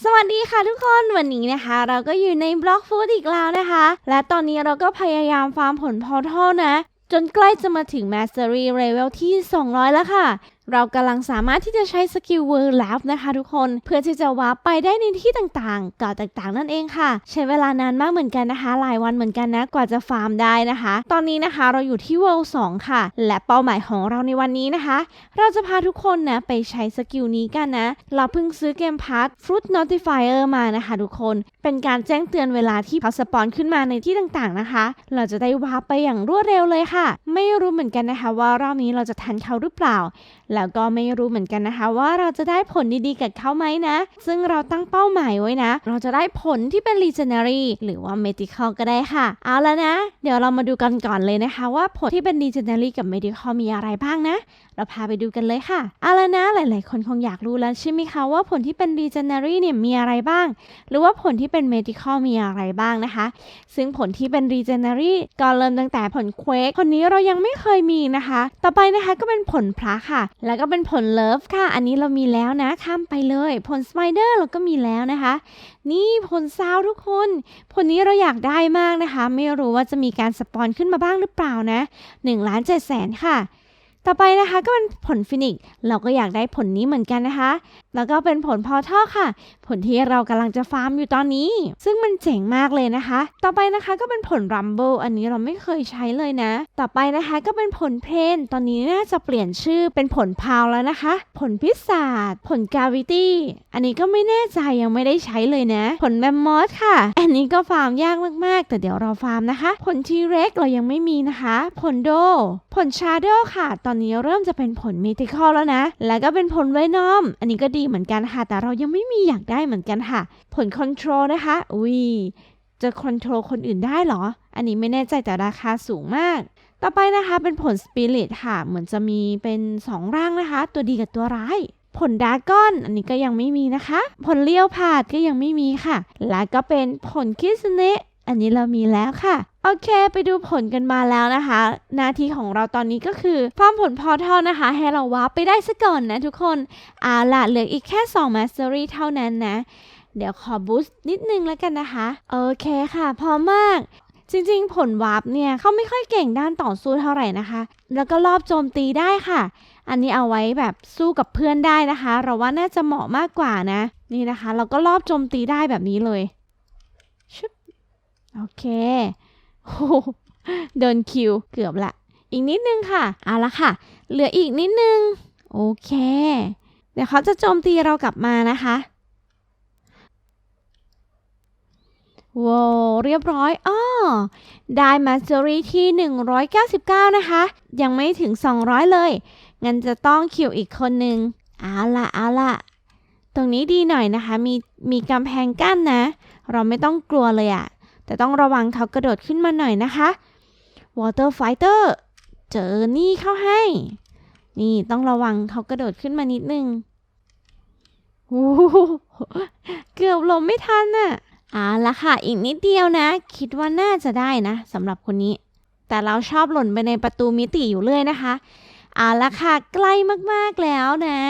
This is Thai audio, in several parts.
สวัสดีค่ะทุกคนวันนี้นะคะ เราก็อยู่ในบล็อกฟูดอีกแล้วนะคะ และตอนนี้เราก็พยายามฟาร์มผลพอทัลนะ จนใกล้จะมาถึง Mastery Level ที่ 200 แล้วค่ะเรากำลังสามารถที่จะใช้สกิล World Lab นะคะทุกคน เพื่อที่จะวาร์ปไปได้ในที่ต่างๆเกาะต่างๆ นั่นเองค่ะ ใช้เวลานานมากเหมือนกันนะคะ หลายวันเหมือนกันนะกว่าจะฟาร์มได้นะคะ ตอนนี้นะคะเราอยู่ที่ World 2ค่ะ และเป้าหมายของเราในวันนี้นะคะ เราจะพาทุกคนนะไปใช้สกิลนี้กันนะ เราเพิ่งซื้อเกมพาร์ท Fruit Notifier มานะคะทุกคน เป็นการแจ้งเตือนเวลาที่เขาสปอนขึ้นมาในที่ต่างๆนะคะ เราจะได้วาร์ปไปอย่างรวดเร็วเลยค่ะ ไม่รู้เหมือนกันนะคะว่ารอบนี้เราจะทันเขาหรือเปล่าแล้วก็ไม่รู้เหมือนกันนะคะ ว่าเราจะได้ผลดีๆกับเขาไหมนะ ซึ่งเราตั้งเป้าหมายไว้นะ เราจะได้ผลที่เป็น Legendary หรือว่า Medical ก็ได้ค่ะ เอาแล้วนะ เดี๋ยวเรามาดูกันก่อนเลยนะคะ ว่าผลที่เป็น Legendary กับ Medical มีอะไรบ้างนะ เราพาไปดูกันเลยค่ะ เอาแล้วนะ หลาย ๆ คนคงอยากรู้แล้วใช่ไหมคะว่าผลที่เป็น Legendary เนี่ยมีอะไรบ้าง หรือว่าผลที่เป็น Medical มีอะไรบ้างนะคะ ซึ่งผลที่เป็น Regenerary ก็เริ่มตั้งแต่ผลเควกผลนี้เรายังไม่เคยมีนะคะ ต่อไปนะคะก็เป็นผลพระค่ะแล้วก็เป็นผลเลิฟค่ะ อันนี้เรามีแล้วนะ ข้ามไปเลย ผลสไปเดอร์เราก็มีแล้วนะคะ นี่ผลซาวทุกคน ผลนี้เราอยากได้มากนะคะ ไม่รู้ว่าจะมีการสปอนขึ้นมาบ้างหรือเปล่านะ1ล้าน7แสนค่ะ ต่อไปนะคะก็เป็นผลฟินิกเราก็อยากได้ผลนี้เหมือนกันนะคะ แล้วก็เป็นผลพอทัลค่ะ ผลที่เรากำลังจะฟาร์มอยู่ตอนนี้ ซึ่งมันเจ๋งมากเลยนะคะ ต่อไปนะคะก็เป็นผลรัมเบิลอันนี้เราไม่เคยใช้เลยนะ ต่อไปนะคะก็เป็นผลเพนตอนนี้น่าจะเปลี่ยนชื่อเป็นผลพาวแล้วนะคะ ผลพิศาจผลกาวิตี้อันนี้ก็ไม่แน่ใจยังไม่ได้ใช้เลยนะ ผลแมมมอสค่ะ อันนี้ก็ฟาร์มยากมากๆ แต่เดี๋ยวเราฟาร์มนะคะ ผลทีเร็กเรายังไม่มีนะคะ ผลโด ผลชาโดค่ะ ตอนนี้เริ่มจะเป็นผลเมติคอลแล้วนะ แล้วก็เป็นผลไวนอม อันนี้ก็ดีเหมือนกันค่ะ แต่เรายังไม่มีอยากได้เหมือนกันค่ะ ผลคอนโทรลนะคะ อุ้ย จะคอนโทรลคนอื่นได้เหรอ อันนี้ไม่แน่ใจแต่ราคาสูงมาก ต่อไปนะคะเป็นผลสปิริตค่ะ เหมือนจะมีเป็น 2 ร่างนะคะ ตัวดีกับตัวร้าย ผลดาก้อน อันนี้ก็ยังไม่มีนะคะ ผลเลี้ยวผาดก็ยังไม่มีค่ะ แล้วก็เป็นผลคิสเนะ อันนี้เรามีแล้วค่ะ โอเค ไปดูผลกันมาแล้วนะคะ หน้าที่ของเราตอนนี้ก็คือฟาร์มผลพอทัลนะคะ ให้เราวาร์ปไปได้ซะก่อนนะทุกคนเอาละเหลืออีกแค่2 Mastery เท่านั้นนะ เดี๋ยวขอบูสต์นิดนึงแล้วกันนะคะ โอเคค่ะพร้อมมากจริงๆ ผลวาร์ปเนี่ยเขาไม่ค่อยเก่งด้านต่อสู้เท่าไหร่นะคะ แล้วก็รอบโจมตีได้ค่ะ อันนี้เอาไว้แบบสู้กับเพื่อนได้นะคะ เราว่าน่าจะเหมาะมากกว่านะ นี่นะคะ เราก็รอบโจมตีได้แบบนี้เลย โอเคโอ้โหเดินคิวเกือบละ อีกนิดนึงค่ะเอาละค่ะ เหลืออีกนิดนึง โอเค เดี๋ยวเขาจะโจมตีเรากลับมานะคะว้าวเรียบร้อยอ้อได้มาสเตอรี่ที่ 199 นะคะ ยังไม่ถึง 200 เลย งั้นจะต้องคิวอีกคนหนึ่งเอาละเอาละตรงนี้ดีหน่อยนะคะ มีมีกำแพงกั้นนะ เราไม่ต้องกลัวเลยอะ แต่ต้องระวังเขากระโดดขึ้นมาหน่อยนะคะ Water Fighter เจอนี่เข้าให้ นี่ต้องระวังเขากระโดดขึ้นมานิดนึงโอ้เกือบหลบไม่ทันน่ะเอาละค่ะ อีกนิดเดียวนะ คิดว่าน่าจะได้นะสำหรับคนนี้ แต่เราชอบหล่นไปในประตูมิติอยู่เรื่อยนะคะ เอาละค่ะใกล้มากๆแล้วนะ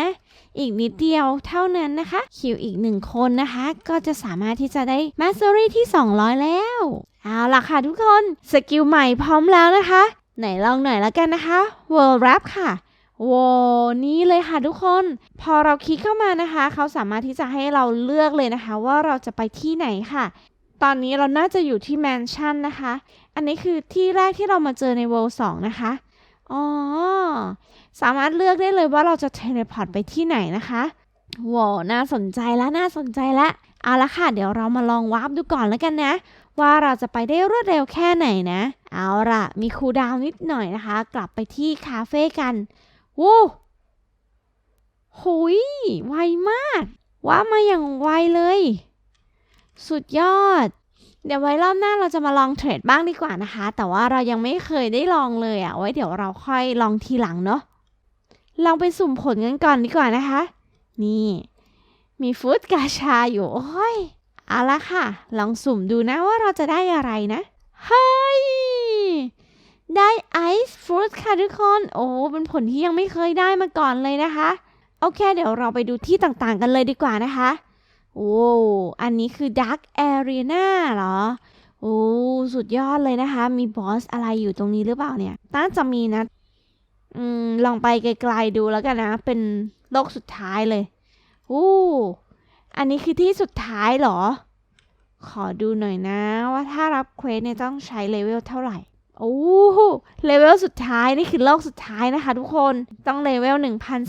อีกนิดเดียวเท่านั้นนะคะ คิวอีกหนึ่งคนนะคะ ก็จะสามารถที่จะได้มาสเตอรี่ที่ 200 แล้ว เอาละค่ะทุกคนสกิลใหม่พร้อมแล้วนะคะ ไหนลองหน่อยแล้วกันนะคะ World Rap ค่ะโวนี่เลยค่ะทุกคน พอเราคลิกเข้ามานะคะ เขาสามารถที่จะให้เราเลือกเลยนะคะ ว่าเราจะไปที่ไหนค่ะ ตอนนี้เราน่าจะอยู่ที่แมนชั่นนะคะ อันนี้คือที่แรกที่เรามาเจอใน World 2นะคะ อ๋อ สามารถเลือกได้เลยว่าเราจะเทเลพอร์ตไปที่ไหนนะคะว้าวน่าสนใจแล้วน่าสนใจแล้วเอาละค่ะ เดี๋ยวเรามาลองวาร์ปดูก่อนแล้วกันนะ ว่าเราจะไปได้รวดเร็วแค่ไหนนะ เอาละมีคูดาวน์นิดหน่อยนะคะ กลับไปที่คาเฟ่กันวู้หุยไวมาก ว่ามาอย่างไวเลย สุดยอด เดี๋ยวไว้รอบหน้าเราจะมาลองเทรดบ้างดีกว่านะคะ แต่ว่าเรายังไม่เคยได้ลองเลยอะ่ะ ไว้เดี๋ยวเราค่อยลองทีหลังเนาะ ลองไปสุ่มผลกันก่อนดีกว่านะคะ นี่ มีฟูดกาชาอยู่ โอ้ย เอาละค่ะ ลองสุ่มดูนะว่าเราจะได้อะไรนะ เฮ้ย ได้ไอซ์ฟรุตค่ะทุกคน โอ้ เป็นผลที่ยังไม่เคยได้มาก่อนเลยนะคะ โอเค เดี๋ยวเราไปดูที่ต่างๆกันเลยดีกว่านะคะ โอ้อันนี้คือ Dark Arena เหรอ โอ้ สุดยอดเลยนะคะ มีบอสอะไรอยู่ตรงนี้หรือเปล่าเนี่ยน่าจะมีนะอืมลองไปไกลๆดูแล้วกันนะ เป็นโลกสุดท้ายเลยโอ้อันนี้คือที่สุดท้ายเหรอ ขอดูหน่อยนะว่าถ้ารับเควสเนี่ยต้องใช้เลเวลเท่าไหร่ โอ้เลเวลสุดท้ายนี่คือโลกสุดท้ายนะคะทุกคนต้องเลเวล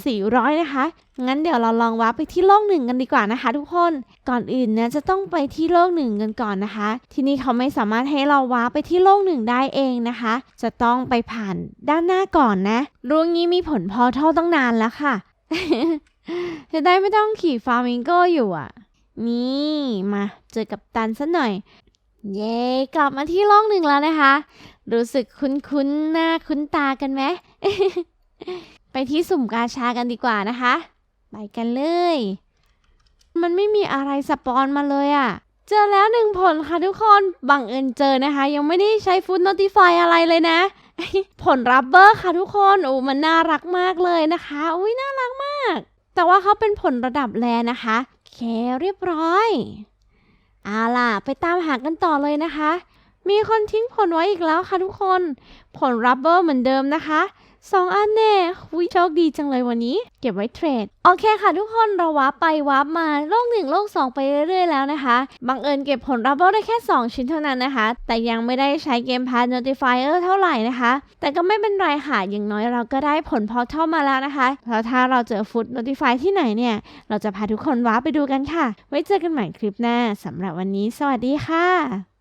1,400 นะคะ งั้นเดี๋ยวเราลองว้าร์ปไปที่โลกหนึ่งกันดีกว่านะคะ ทุกคนก่อนอื่นเนี่ยจะต้องไปที่โลกหนึ่งกันก่อนนะคะ ที่นี่เขาไม่สามารถให้เราว้าร์ปไปที่โลกหนึ่งได้เองนะคะ จะต้องไปผ่านด้านหน้าก่อนนะรู้งี้มีผลพอเท่าตั้งนานแล้วค่ะจะได้ไม่ต้องขี่ฟาร์มิงโกอยู่อะ นี่มาเจอกับตันสักหน่อย เย้กลับมาที่โลกหนึ่งแล้วนะคะ รู้สึกคุ้นๆหน้าคุ้นตากันไหม ไปที่สุ่มกาชากันดีกว่านะคะ ไปกันเลย มันไม่มีอะไรสปอนมาเลยอะ่ะ เจอแล้วหนึ่งผลค่ะทุกคน บังเอิญเจอนะคะ ยังไม่ได้ใช้ฟูดโนติฟายอะไรเลยนะ ผลรับเบอร์ค่ะทุกคน โอ้มันน่ารักมากเลยนะคะ อุ้ยน่ารักมาก แต่ว่าเขาเป็นผลระดับแรนะคะโอเคเรียบร้อย เอาล่ะ ไปตามหากันต่อเลยนะคะ มีคนทิ้งผลไว้อีกแล้วค่ะทุกคน ผลรับเบอร์เหมือนเดิมนะคะ สองอันแน่หุยโชคดีจังเลยวันนี้ เก็บไว้เทรด โอเคค่ะทุกคนเราวาร์ปไปวาร์ปมาโลกหนึ่งโลกสองไปเรื่อยๆแล้วนะคะ บังเอิญเก็บผลรับเบอร์ได้แค่ 2 ชิ้นเท่านั้นนะคะ แต่ยังไม่ได้ใช้เกมพาร์ notifier เท่าไหร่นะคะ แต่ก็ไม่เป็นไรค่ะ อย่างน้อยเราก็ได้ผลพอเท่อมาแล้วนะคะ แล้วถ้าเราเจอฟุต notify ที่ไหนเนี่ย เราจะพาทุกคนวาร์ปไปดูกันค่ะ ไว้เจอกันใหม่คลิปหน้าสำหรับวันนี้ สวัสดีค่ะ